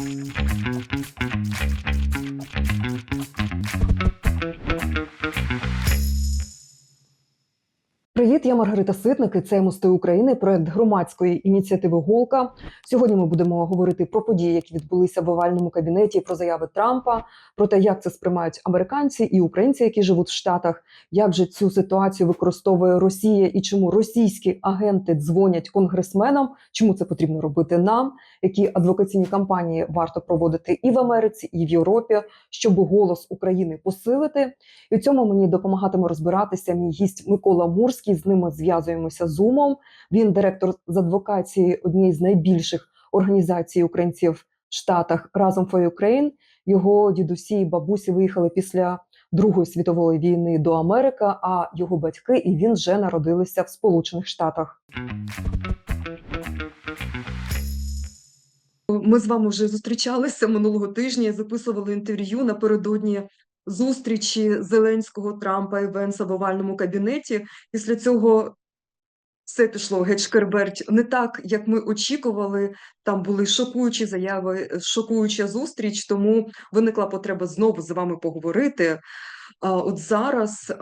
Thank you. Я Маргарита Ситник. і Це мости України, проект громадської ініціативи Голка. Сьогодні ми будемо говорити про події, які відбулися в овальному кабінеті, про заяви Трампа, про те, як це сприймають американці і українці, які живуть в Штатах, як же цю ситуацію використовує Росія і чому російські агенти дзвонять конгресменам, чому це потрібно робити нам, які адвокаційні кампанії варто проводити і в Америці, і в Європі, щоб голос України посилити. І у цьому мені допомагатиме розбиратися мій гість Микола Мурський. З ними зв'язуємося зумом. Він директор з адвокації однієї з найбільших організацій українців в Штатах разом for Ukraine. Його дідусі і бабусі виїхали після Другої світової війни до Америки, а його батьки і він вже народилися в Сполучених Штатах. Ми з вами вже зустрічалися минулого тижня. Записували інтерв'ю напередодні зустрічі Зеленського Трампа і Венса в овальному кабінеті. Після цього все пішло геть-шкерберть не так, як ми очікували. Там були шокуючі заяви, шокуюча зустріч. Тому виникла потреба знову з вами поговорити. От зараз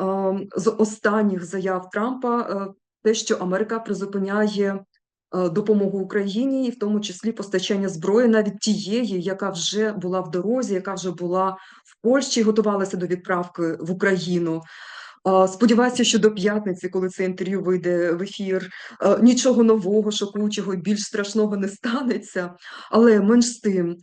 з останніх заяв Трампа е, те, що Америка призупиняє допомогу Україні, і в тому числі постачання зброї, навіть тієї, яка вже була в дорозі, яка вже була в Польщі, готувалася до відправки в Україну. Сподіваюся, що до п'ятниці, коли це інтерв'ю вийде в ефір, е, нічого нового, шокуючого більш страшного не станеться. Але менш з тим,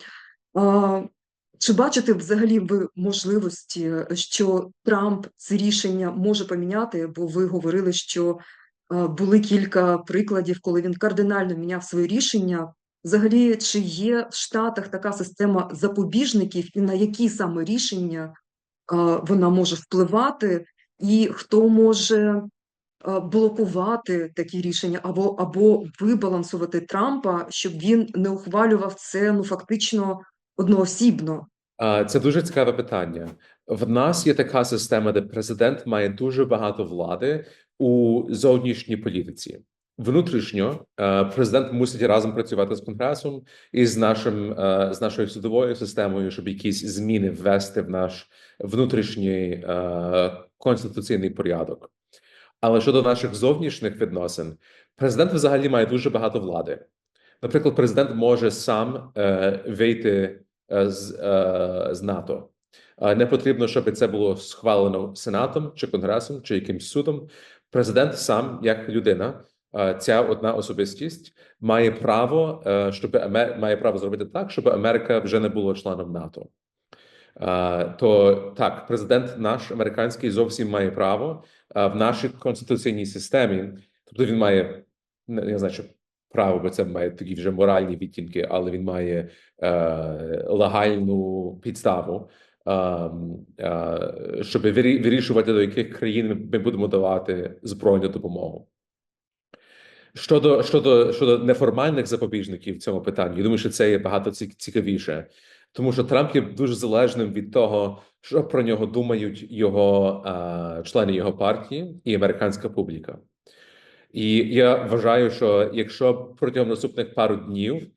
чи бачите взагалі ви можливості, що Трамп це рішення може поміняти? Бо ви говорили, що е, були кілька прикладів, коли він кардинально міняв своє рішення. Взагалі, чи є в Штатах така система запобіжників, і на які саме рішення е, вона може впливати, і хто може е, блокувати такі рішення, або або вибалансувати Трампа, щоб він не ухвалював це ну фактично одноосібно? Це дуже цікаве питання. В нас є така система, де президент має дуже багато влади у зовнішній політиці. Внутрішньо е, президент мусить разом працювати з конгресом і з нашим е, з нашою судовою системою, щоб якісь зміни ввести в наш внутрішній е, конституційний порядок. Але щодо наших зовнішніх відносин, президент взагалі має дуже багато влади. Наприклад, президент може сам вийти з, з НАТО. Не потрібно, щоб це було схвалено сенатом чи конгресом, чи якимсь судом. Президент сам, як людина, ця одна особистість, має право, щоб Амер... має право зробити так, щоб Америка вже не була членом НАТО. То так, президент наш американський зовсім має право в нашій конституційній системі, тобто він має не знаю, право, бо це має такі вже моральні відтінки, але він має е, легальну підставу, е, е, щоб вирішувати, до яких країн ми будемо давати збройну допомогу. Щодо щодо щодо неформальних запобіжників в цьому питанні, я думаю, що це є багато цікавіше, тому що Трамп є дуже залежним від того, що про нього думають його е, члени його партії і американська публіка. І я вважаю, що якщо протягом наступних пару днів,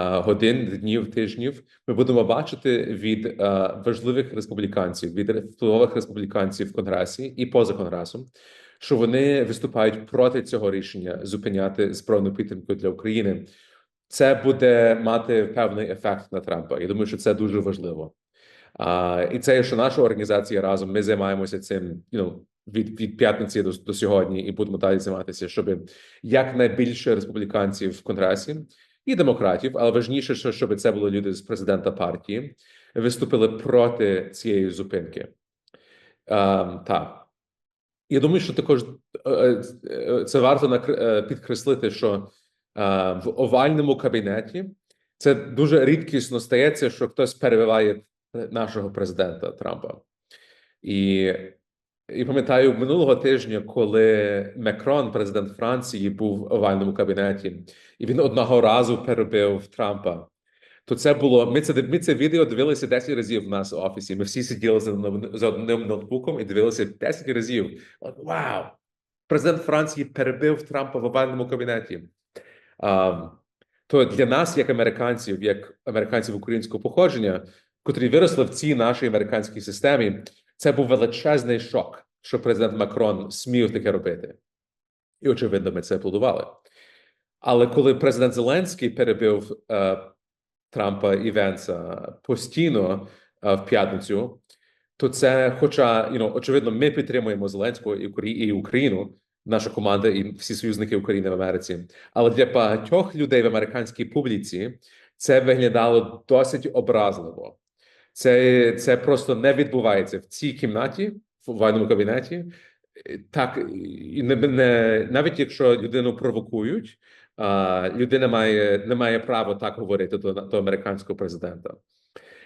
годин, днів, тижнів, ми будемо бачити від важливих республіканців, від впливових республіканців в конгресі і поза конгресом, що вони виступають проти цього рішення зупиняти збройну підтримку для України. Це буде мати певний ефект на Трампа. Я думаю, що це дуже важливо. А, І це, що наша організація разом ми займаємося цим you know, від від п'ятниці до, до сьогодні, і будемо далі займатися, щоб якнайбільше республіканців в конгресі і демократів, але важніше, що щоб це були люди з президента партії, виступили проти цієї зупинки. Um, так. Я думаю, що також е, е, це варто е, підкреслити, що в овальному кабінеті це дуже рідкісно стається, що хтось перебиває нашого президента Трампа. І і пам'ятаю минулого тижня, коли Мекрон, президент Франції, був в овальному кабінеті, і він одного разу перебив Трампа. То це було ми це ми це відео дивилися 10 разів в нас в офісі. Ми всі сиділи за, одним ноутбуком і дивилися 10 разів. Вау! Президент Франції перебив Трампа в овальному кабінеті. Um, то для нас, як американців, як американців українського походження, котрі виросли в цій нашій американській системі, це був величезний шок, що президент Макрон смів таке робити. І, очевидно, ми це аплодували. Але коли президент Зеленський перебив е, Трампа і Венса постійно е, в п'ятницю, то це, хоча you know, очевидно, ми підтримуємо Зеленського і Украї- і Україну, наша команда і всі союзники України в Америці. Але для багатьох людей в американській публіці це виглядало досить образливо. Це, це просто не відбувається в цій кімнаті, в ванному кабінеті. Е, Так, і не, не, навіть якщо людину провокують, а, людина має, не має права так говорити до, до американського президента.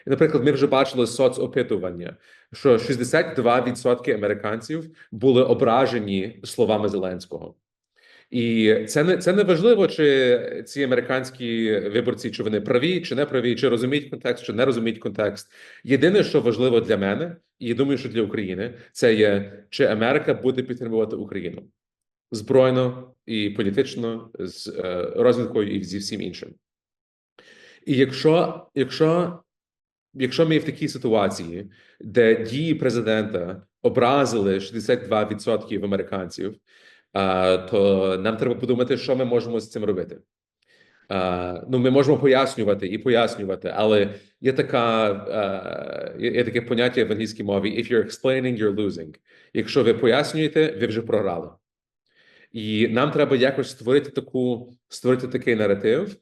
І, наприклад, ми вже бачили соцопитування, що 62% американців були ображені словами Зеленського. І це не це не важливо, чи ці американські виборці, чи вони праві, чи не праві, чи розуміють контекст, чи не розуміють контекст. Єдине, що важливо для мене, і я думаю, що для України, це є чи Америка буде підтримувати Україну збройно і політично з е, розвідкою і зі всім іншим. І якщо, якщо, якщо ми в такій ситуації, де дії президента образили 62% американців, то нам треба подумати, що ми можемо з цим робити. Ну, ми можемо пояснювати і пояснювати, але є така є, таке поняття в англійській мові: if you're explaining, you're losing. Якщо ви пояснюєте, ви вже програли. І нам треба якось створити таку створити такий наратив,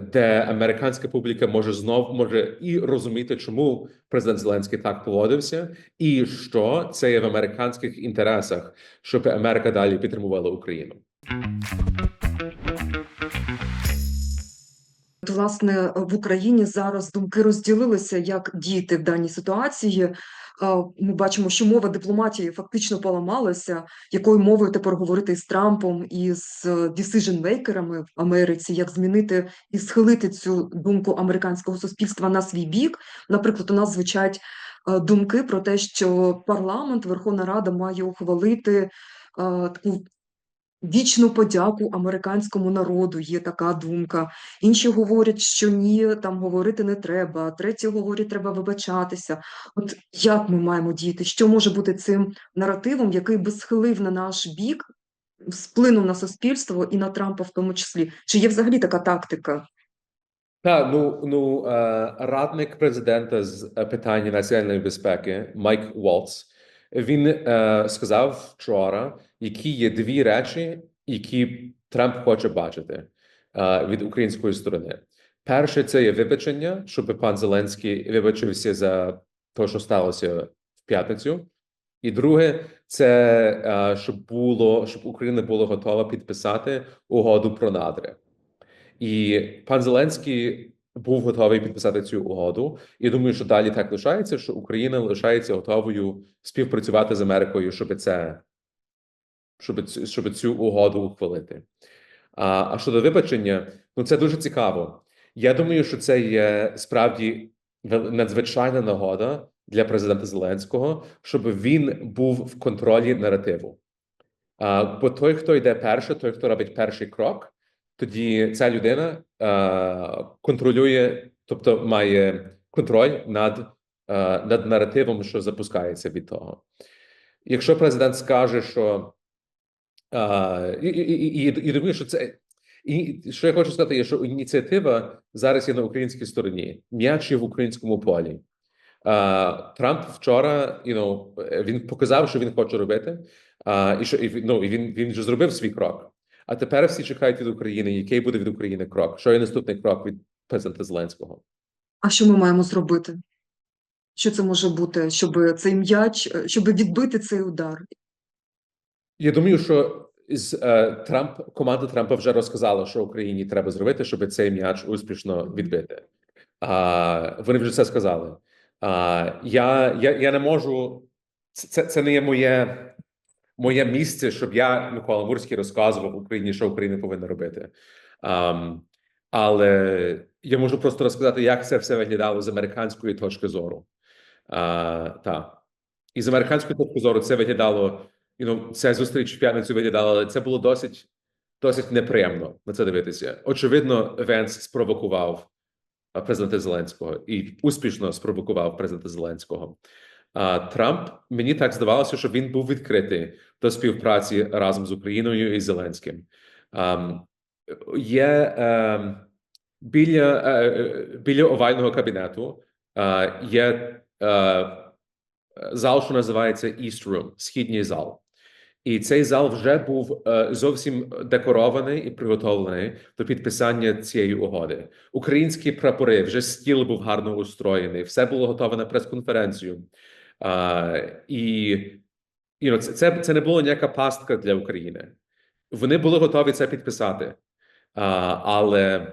де американська публіка може знов може і розуміти, чому президент Зеленський так поводився, і що це є в американських інтересах, щоб Америка далі підтримувала Україну. Власне, в Україні зараз думки розділилися, як діяти в даній ситуації. Ми бачимо, що мова дипломатії фактично поламалася. Якою мовою тепер говорити з Трампом і з decision-мейкерами в Америці, як змінити і схилити цю думку американського суспільства на свій бік? Наприклад, у нас звучать е, думки про те, що парламент, Верховна Рада має ухвалити е, таку вічну подяку американському народу. Є така думка. Інші говорять, що ні, там говорити не треба. Треті говорять, треба вибачатися. От як ми маємо діяти? Що може бути цим наративом, який би схилив на наш бік, сплинув на суспільство і на Трампа в тому числі? Чи є взагалі така тактика? Так, ну ну е, радник президента з е, питань національної безпеки Майк Волц, він е, сказав вчора, які є дві речі, які Трамп хоче бачити е, від української сторони. Перше, це є вибачення, щоб пан Зеленський вибачився за те, що сталося в п'ятницю. І друге, це е, щоб було щоб Україна була готова підписати угоду про надри. І пан Зеленський був готовий підписати цю угоду. І думаю, що далі так лишається, що Україна лишається готовою співпрацювати з Америкою, щоб це щоб, щоб цю угоду ухвалити. А, а щодо вибачення, ну це дуже цікаво. Я думаю, що це є справді надзвичайна нагода для президента Зеленського, щоб він був в контролі наративу. А, бо той, хто йде перший, той, хто робить перший крок, тоді ця людина а, контролює, тобто має контроль над, а, над наративом, що запускається від того. Якщо президент скаже, що а, і, і, і, і, думаю, що це і що я хочу сказати, є, що ініціатива зараз є на українській стороні, м'яч є в українському полі. А, Трамп вчора you know, він показав, що він хоче робити, а, і що і, ну, і він, він вже зробив свій крок. А тепер всі чекають від України, який буде від України крок. Що є наступний крок від президента Зеленського? А що ми маємо зробити? Що це може бути, щоб цей м'яч, е, щоб відбити цей удар? Я думаю, що з е, Трамп команда Трампа вже розказала, що Україні треба зробити, щоб цей м'яч успішно відбити. А вони вже це сказали. А я, я, я не можу. Це, це не є моє, моє місце, щоб я Микола Мурський розказував Україні, що Україна повинна робити. Ам, але я можу просто розказати, як це все виглядало з американської точки зору. А, та. І з американської точки зору це виглядало. You know, ця зустріч в п'ятницю виглядала, але це було досить досить неприємно на це дивитися. Очевидно, Венс спровокував президента Зеленського і успішно спровокував президента Зеленського. Трамп мені так здавалося, що він був відкритий до співпраці разом з Україною і Зеленським. Ам, Є ем, біля, е, е, біля овального кабінету е, є зал, що називається East Room, східній зал. І цей зал вже був зовсім декорований і приготовлений до підписання цієї угоди. Українські прапори вже стіл був гарно устроєний, все було готове на прес-конференцію. Е, і you know, це, це не було ніяка пастка для України. Вони були готові це підписати. А, але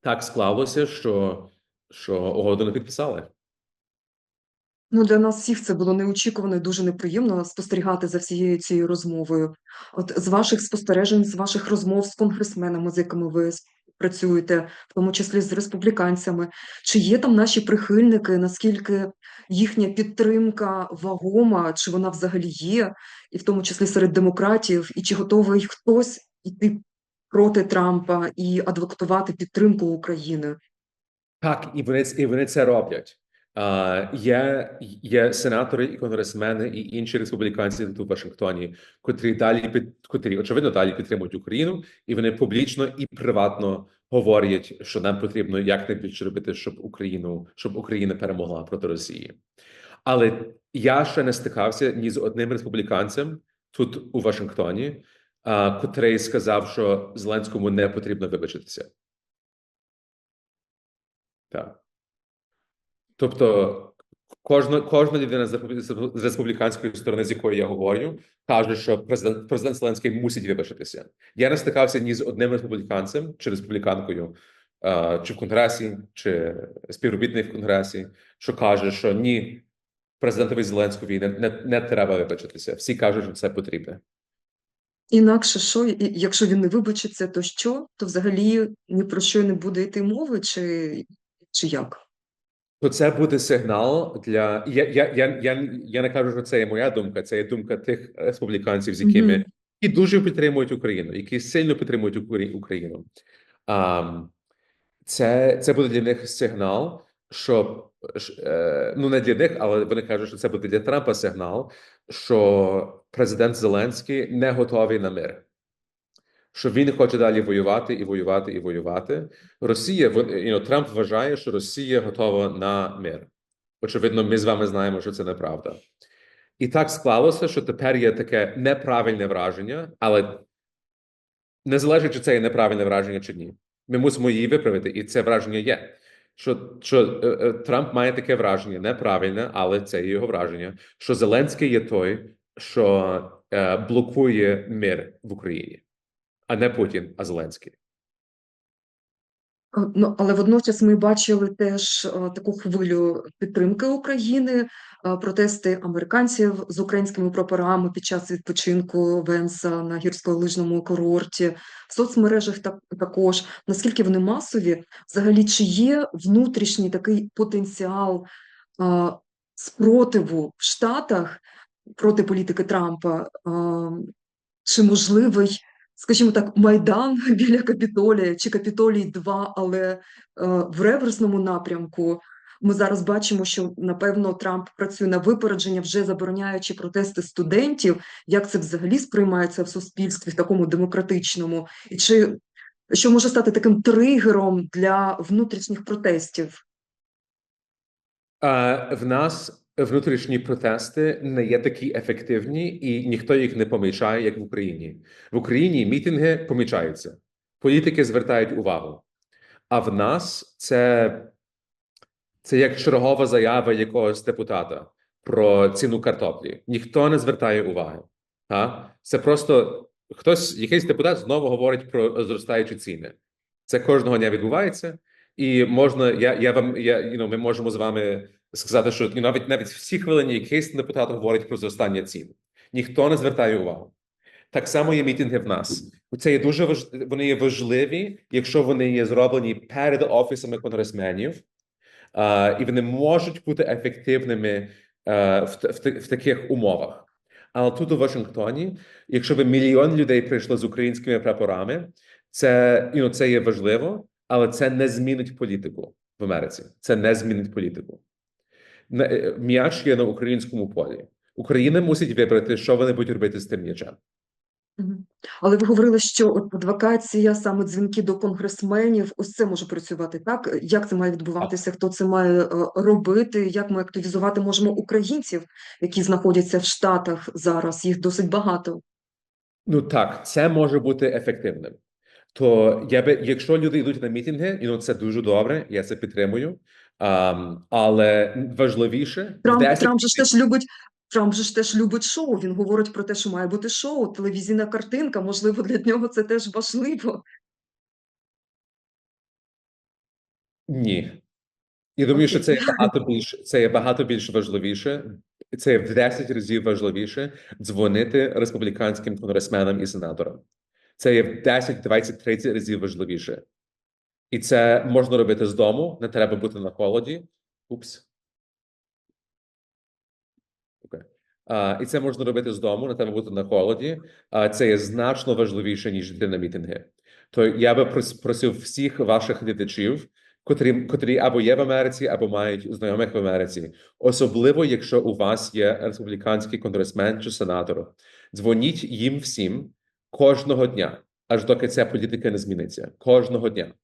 так склалося, що, що угоду не підписали. Ну, для нас всіх це було неочікувано і дуже неприємно спостерігати за всією цією розмовою. От з ваших спостережень, з ваших розмов з конгресменами, з якими ви працюєте, в тому числі з республіканцями, чи є там наші прихильники, наскільки їхня підтримка вагома, чи вона взагалі є, і в тому числі серед демократів, і чи готовий хтось йти проти Трампа і адвоктувати підтримку України? Так, і вони, і вони це роблять. Є, є сенатори і конгресмени і інші республіканці тут у Вашингтоні, котрі далі під котрі очевидно далі підтримують Україну, і вони публічно і приватно говорять, що нам потрібно якнайбільше робити, щоб Україну, щоб Україна перемогла проти Росії. Але я ще не стикався ні з одним республіканцем тут у Вашингтоні, котрий сказав, що Зеленському не потрібно вибачитися. Так. Тобто, кожна, кожна людина з республі- республіканської сторони, з якою я говорю, каже, що президент, президент Зеленський мусить вибачитися. Я не стикався ні з одним республіканцем чи республіканкою, е, чи в конгресі, чи співробітник в конгресі, що каже, що ні, президентові Зеленськові не, не, не треба вибачитися. Всі кажуть, що це потрібно. Інакше що, якщо він не вибачиться, то що? То взагалі ні про що не буде йти мови, чи, чи як? То це буде сигнал для я, я, я, я, я не кажу, що це є моя думка, це є думка тих республіканців, з якими Мгм. які дуже підтримують Україну, які сильно підтримують Украї- Україну. А, це, це буде для них сигнал, що е, ну не для них, але вони кажуть, що це буде для Трампа сигнал, що президент Зеленський не готовий на мир. Що він хоче далі воювати і воювати і воювати. Росія, you know, Трамп вважає, що Росія готова на мир. Очевидно, ми з вами знаємо, що це неправда. І так склалося, що тепер є таке неправильне враження, але не залежить, чи це є неправильне враження чи ні. Ми мусимо її виправити, і це враження є. Що, що е, е, Трамп має таке враження, неправильне, але це є його враження, що Зеленський є той, що е, блокує мир в Україні, а не Путін, а Зеленський. Ну, але водночас ми бачили теж е, таку хвилю підтримки України, е, протести американців з українськими прапорами під час відпочинку Венса на гірськолижному курорті. В соцмережах так, також. Наскільки вони масові? Взагалі, чи є внутрішній такий потенціал е, спротиву в Штатах проти політики Трампа? Е, Чи можливий скажімо так, Майдан біля Капітолія чи Капітолій 2, але е, в реверсному напрямку. Ми зараз бачимо, що напевно Трамп працює на випередження, вже забороняючи протести студентів. Як це взагалі сприймається в суспільстві, в такому демократичному, і чи що може стати таким тригером для внутрішніх протестів? В нас внутрішні протести не є такі ефективні, і ніхто їх не помічає, як в Україні. В Україні мітинги помічаються, політики звертають увагу. А в нас це, це як чергова заява якогось депутата про ціну картоплі. Ніхто не звертає уваги. А? Це просто хтось, якийсь депутат знову говорить про зростаючі ціни. Це кожного дня відбувається. І можна, я, я вам, я, you know, ми можемо з вами сказати, що навіть навіть в цій хвилині якийсь депутат говорить про зростання цін. Ніхто не звертає увагу. Так само є мітинги в нас. Це є дуже важ... вони є важливі, якщо вони є зроблені перед офісами конгресменів, а, і вони можуть бути ефективними а, в, в, в таких умовах. Але тут у Вашингтоні, якщо би мільйон людей прийшло з українськими прапорами, це, ну, це є важливо, але це не змінить політику в Америці. Це не змінить політику. Е, М'яч є на українському полі. Україна мусить вибрати, що вони будуть робити з тим м'ячем. Але ви говорили, що адвокація, саме дзвінки до конгресменів, ось це може працювати, так? Як це має відбуватися? Хто це має е, робити? Як ми активізувати можемо українців, які знаходяться в Штатах зараз? Їх досить багато. Ну так, це може бути ефективним. То я би, якщо люди йдуть на мітинги, і ну це дуже добре, я це підтримую. Um, але важливіше Трамп, 10 Трамп же ж теж любить. Трамп же ж теж любить шоу. Він говорить про те, що має бути шоу, телевізійна картинка. Можливо, для нього це теж важливо. Ні. Я думаю, що це є багато більш це є багато більш важливіше. Це є в 10 разів важливіше дзвонити республіканським конгресменам і сенаторам. Це є в 10, 20, 30 разів важливіше. І це можна робити з дому, не треба бути на холоді. Упс. Окей. А, і це можна робити з дому, не треба бути на холоді. А це є значно важливіше, ніж йти на мітинги. То я би просив всіх ваших глядачів, котрі, котрі або є в Америці, або мають знайомих в Америці, особливо якщо у вас є республіканський конгресмен чи сенатор, дзвоніть їм всім кожного дня, аж доки ця політика не зміниться. Кожного дня.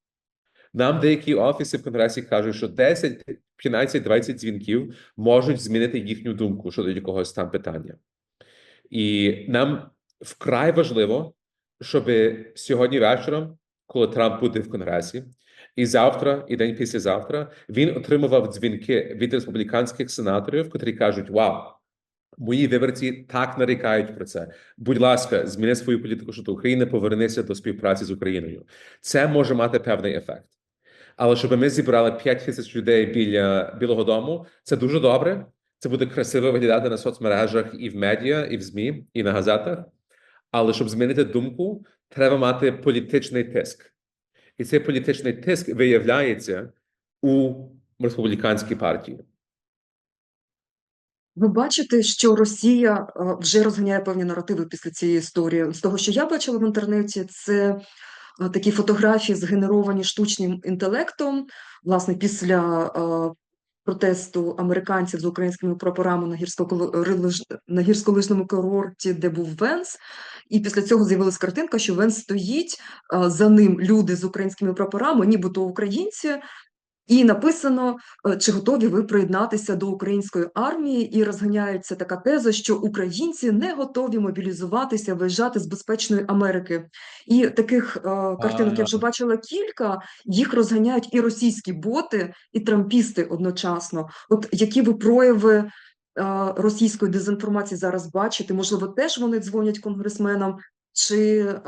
Нам деякі офіси в конгресі кажуть, що 10, 15, 20 дзвінків можуть змінити їхню думку щодо якогось там питання. І нам вкрай важливо, щоб сьогодні вечором, коли Трамп буде в конгресі, і завтра, і день післязавтра, він отримував дзвінки від республіканських сенаторів, котрі кажуть: Вау, мої виборці так нарікають про це. Будь ласка, зміни свою політику щодо України, повернися до співпраці з Україною. Це може мати певний ефект. Але щоб ми зібрали 5 тисяч людей біля Білого Дому, це дуже добре. Це буде красиво виглядати на соцмережах і в медіа, і в ЗМІ, і на газетах. Але щоб змінити думку, треба мати політичний тиск. І цей політичний тиск виявляється у республіканській партії. Ви бачите, що Росія е, вже розганяє певні наративи після цієї історії. З того, що я бачила в інтернеті, це такі фотографії, згенеровані штучним інтелектом, власне, після е, протесту американців з українськими прапорами на на гірськолижному курорті, де був Венс. І після цього з'явилась картинка, що Венс стоїть, е, за ним люди з українськими прапорами, нібито українці. І написано, е, чи готові ви приєднатися до української армії, і розганяється така теза, що українці не готові мобілізуватися, виїжджати з безпечної Америки. І таких е, картинок я вже бачила кілька. Їх розганяють і російські боти, і трампісти одночасно. От які ви прояви е, російської дезінформації зараз бачите? Можливо, теж вони дзвонять конгресменам, чи е,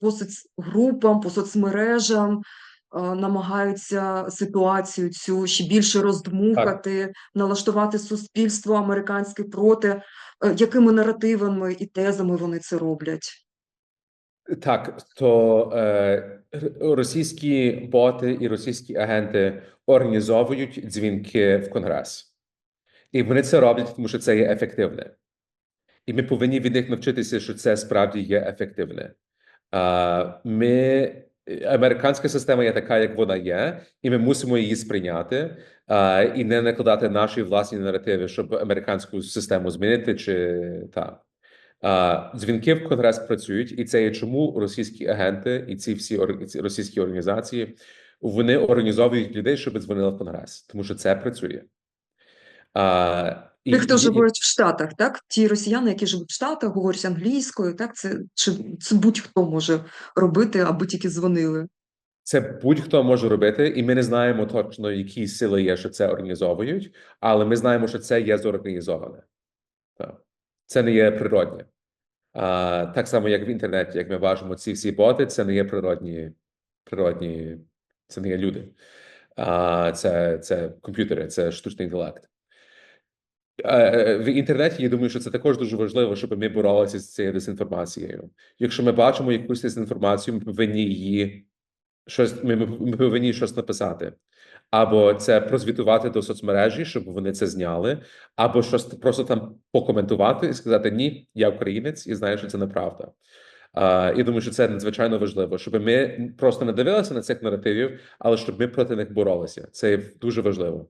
по соцгрупам, по соцмережам намагаються ситуацію цю ще більше роздмухати, налаштувати суспільство американське проти, е, якими наративами і тезами вони це роблять? Так, то е, російські боти і російські агенти організовують дзвінки в Конгрес. І вони це роблять, тому що це є ефективне. І ми повинні від них навчитися, що це справді є ефективне. А, ми, американська система є така, як вона є, і ми мусимо її сприйняти а, і не накладати наші власні наративи, щоб американську систему змінити чи так. Дзвінки в Конгрес працюють, і це є чому російські агенти і ці всі російські організації вони організовують людей, щоб дзвонили в Конгрес, тому що це працює. А, Тих, хто живуть в Штатах, так? Ті росіяни, які живуть в Штатах, говорять англійською, так? Це, чи, це будь-хто може робити, аби тільки дзвонили. Це будь-хто може робити, і ми не знаємо точно, які сили є, що це організовують, але ми знаємо, що це є зорганізоване. Так. Це не є природне. А, так само, як в інтернеті, як ми бачимо, ці всі боти, це не є природні, природні, це не є люди. А, це, це комп'ютери, це штучний інтелект. Е, В інтернеті я думаю, що це також дуже важливо, щоб ми боролися з цією дезінформацією. Якщо ми бачимо якусь дезінформацію, ми повинні її щось ми, ми повинні щось написати. Або це прозвітувати до соцмережі, щоб вони це зняли, або щось просто там покоментувати і сказати ні, я українець і знаю, що це неправда. А, і думаю, що це надзвичайно важливо, щоб ми просто не дивилися на цих наративів, але щоб ми проти них боролися. Це дуже важливо.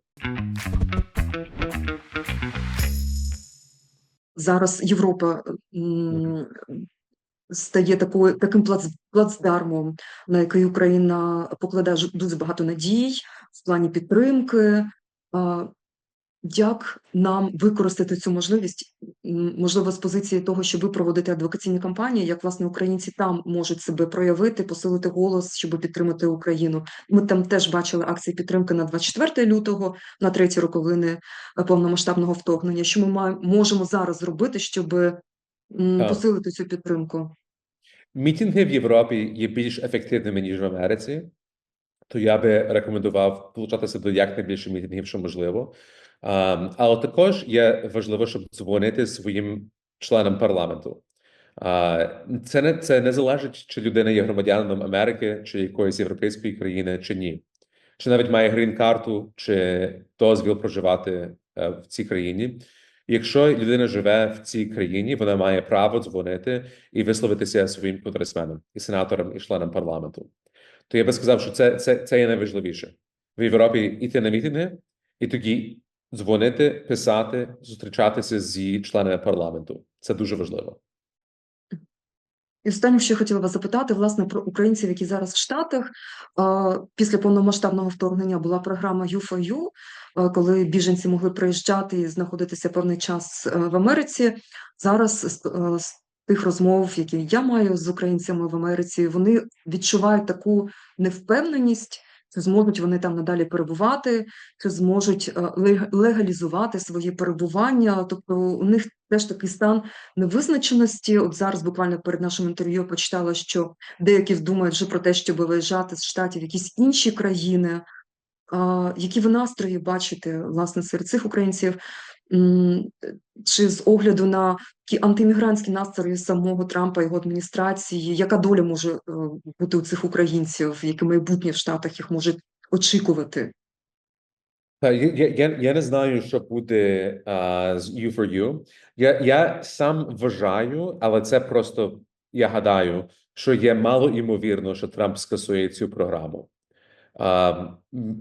Зараз Європа стає такою таким плац, плацдармом, на який Україна покладає дуже багато надій в плані підтримки. Як нам використати цю можливість, можливо, з позиції того, щоб ви проводите адвокаційні кампанії, як власне українці там можуть себе проявити, посилити голос, щоб підтримати Україну. Ми там теж бачили акції підтримки на 24 лютого, на треті роковини е, повномасштабного вторгнення. Що ми маємо можемо зараз зробити, щоб Так. посилити цю підтримку? Мітинги в Європі є більш ефективними ніж в Америці, то я би рекомендував долучатися до якнайбільше мітингів, що можливо. А, але також є важливо, щоб дзвонити своїм членам парламенту. А, це не це не залежить, чи людина є громадянином Америки, чи якоїсь європейської країни, чи ні, чи навіть має грін-карту, чи дозвіл проживати е, в цій країні. Якщо людина живе в цій країні, вона має право дзвонити і висловитися своїм конгресменам, і сенаторам, і членам парламенту. То я би сказав, що це, це, це є найважливіше в Європі йти на мітинги і тоді дзвонити, писати, зустрічатися зі членами парламенту. Це дуже важливо. І останнє, що я хотіла вас запитати, власне, про українців, які зараз в Штатах. Після повномасштабного вторгнення була програма U4U, коли біженці могли приїжджати і знаходитися певний час е, в Америці. Зараз е, з тих розмов, які я маю з українцями в Америці, вони відчувають таку невпевненість, чи зможуть вони там надалі перебувати, чи зможуть е, легалізувати своє перебування. Тобто у них теж такий стан невизначеності. От зараз буквально перед нашим інтерв'ю почитала, що деякі думають вже про те, щоб виїжджати з штатів якісь інші країни. Які ви настрої бачите власне серед цих українців? Чи з огляду на ті антиіммігрантські настрої самого Трампа його адміністрації, яка доля може е, бути у цих українців, яке майбутнє в Штатах їх може очікувати? Я, я, я- не знаю, що буде а, з U4U. Я, я сам вважаю, але це просто я гадаю, що є мало ймовірно, що Трамп скасує цю програму.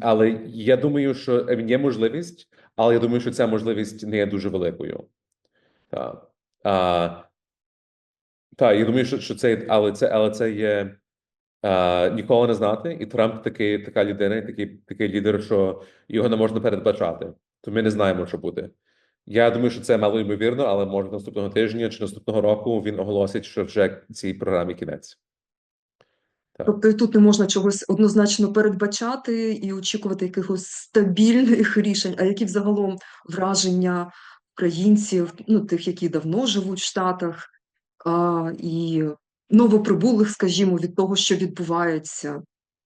Але я думаю, що е, є можливість, але я думаю, що ця можливість не є дуже великою. Так. А, так, я думаю, що, що це, але це, але це є а, ніколи не знати, і Трамп такий, така людина, такий, такий лідер, що його не можна передбачати. То ми не знаємо, що буде. Я думаю, що це мало ймовірно, але може наступного тижня чи наступного року він оголосить, що вже цій програмі кінець. Так. Тобто і тут не можна чогось однозначно передбачати і очікувати якихось стабільних рішень. А які взагалом враження українців, ну тих, які давно живуть в Штатах, а, і новоприбулих, скажімо, від того, що відбувається?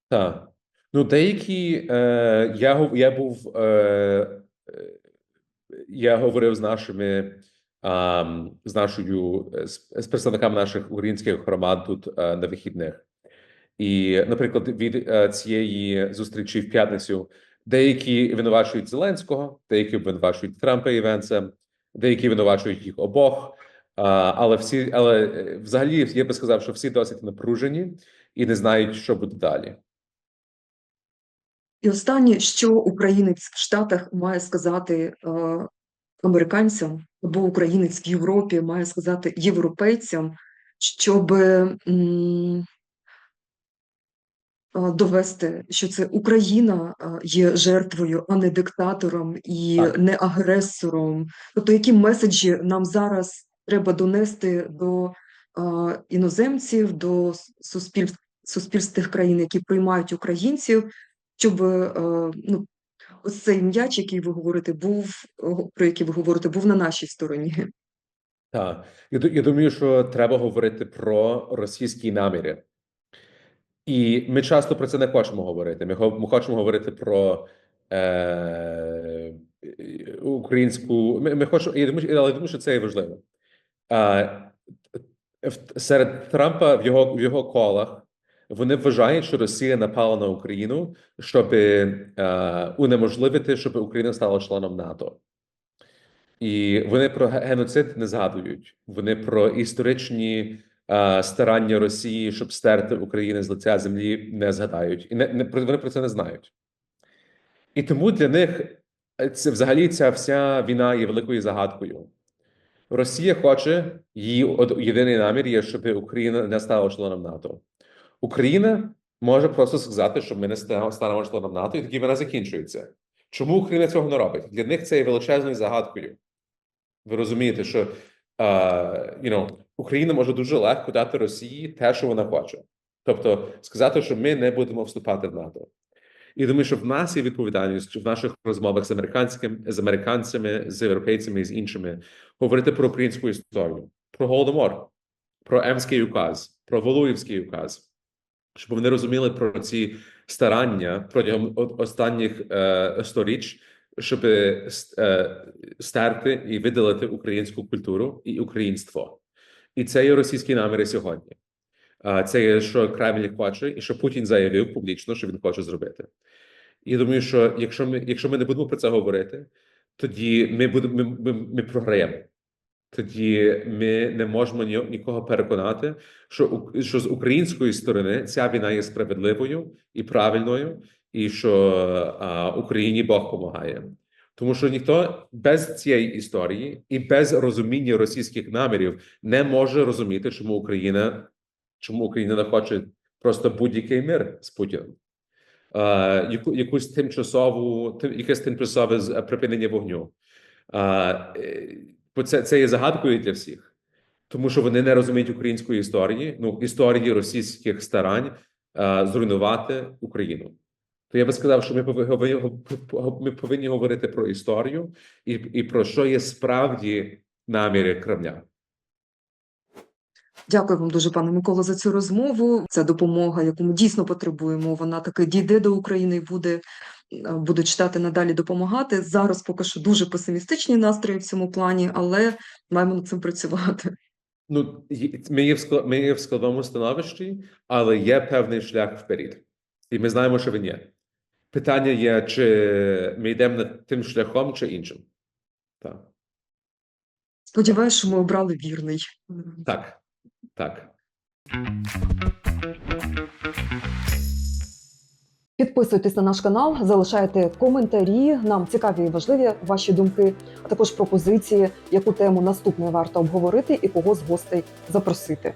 Так. Ну, деякі е, я, я був е, е, я говорив з нашими з нашою е, з, з представниками наших українських громад тут е, на вихідних. І, наприклад, від е, цієї зустрічі в п'ятницю деякі винувачують Зеленського, деякі винувачують Трампа і Венса, деякі винувачують їх обох. Але всі, але е, взагалі я би сказав, що всі досить напружені і не знають, що буде далі. І останнє, що українець в Штатах має сказати е, американцям або українець в Європі має сказати європейцям, щоб м, довести, що це Україна е, є жертвою, а не диктатором і Так. не агресором. Тобто, які меседжі нам зараз треба донести до е, іноземців, до суспільств, суспільств тих країн, які приймають українців, щоб е, ну, ось цей м'яч, який ви говорите, був про який ви говорите, був на нашій стороні. Так, я думаю, що треба говорити про російські наміри. І ми часто про це не хочемо говорити. Ми, хочемо говорити про е, українську. Ми, ми хочемо, але думаю, що це є важливо. В- серед Трампа в його, в його колах Вони вважають, що Росія напала на Україну, щоб е, унеможливити, щоб Україна стала членом НАТО. І вони про геноцид не згадують. Вони про історичні е, старання Росії, щоб стерти Україну з лиця землі, не згадають. І не, не вони про це не знають. І тому для них е, це взагалі ця вся війна є великою загадкою. Росія хоче її од- єдиний намір є, щоб Україна не стала членом НАТО. Україна може просто сказати, що ми не станемо членом НАТО, і тоді вона закінчується. Чому Україна цього не робить? Для них це є величезною загадкою. Ви розумієте, що е, you know, Україна може дуже легко дати Росії те, що вона хоче. Тобто сказати, що ми не будемо вступати в НАТО. І думаю, що в нас є відповідальність в наших розмовах з американським з американцями, з європейцями і з іншими говорити про українську історію, про голодомор, про Емський указ, про Волуївський указ, щоб вони розуміли про ці старання протягом останніх е, сторіч, щоб е, е, стерти і видалити українську культуру і українство. І це є російські наміри сьогодні. Це є, що Кремль хоче, і що Путін заявив публічно, що він хоче зробити. І думаю, що якщо ми, якщо ми не будемо про це говорити, тоді ми будемо ми, ми, ми програємо. Тоді ми не можемо нікого переконати, що, що з української сторони ця війна є справедливою і правильною, і що а, Україні Бог допомагає. Тому що ніхто без цієї історії і без розуміння російських намірів не може розуміти, чому Україна, чому Україна не хоче просто будь-який мир з Путіним. Е, яку, якусь тимчасову, тим, якесь тимчасове припинення вогню. Е, бо це, це є загадкою для всіх, тому що вони не розуміють української історії, ну історії російських старань а, зруйнувати Україну. То я би сказав, що ми повинні, ми повинні говорити про історію і, і про що є справді наміри Кремля. Дякую вам дуже, пане Миколо, за цю розмову. Це допомога, яку ми дійсно потребуємо. Вона таки дійде до України і буде е, буду читати надалі допомагати. Зараз поки що дуже песимістичні настрої в цьому плані, але маємо над цим працювати. Ну, ми є в ми є в складному становищі, але є певний шлях вперед. І ми знаємо, що він є. Питання є, чи ми йдемо над тим шляхом, чи іншим. Так, Сподіваюсь, що ми обрали вірний. так, так. Підписуйтесь на наш канал, залишайте коментарі. Нам цікаві і важливі ваші думки, а також пропозиції, яку тему наступне варто обговорити і кого з гостей запросити.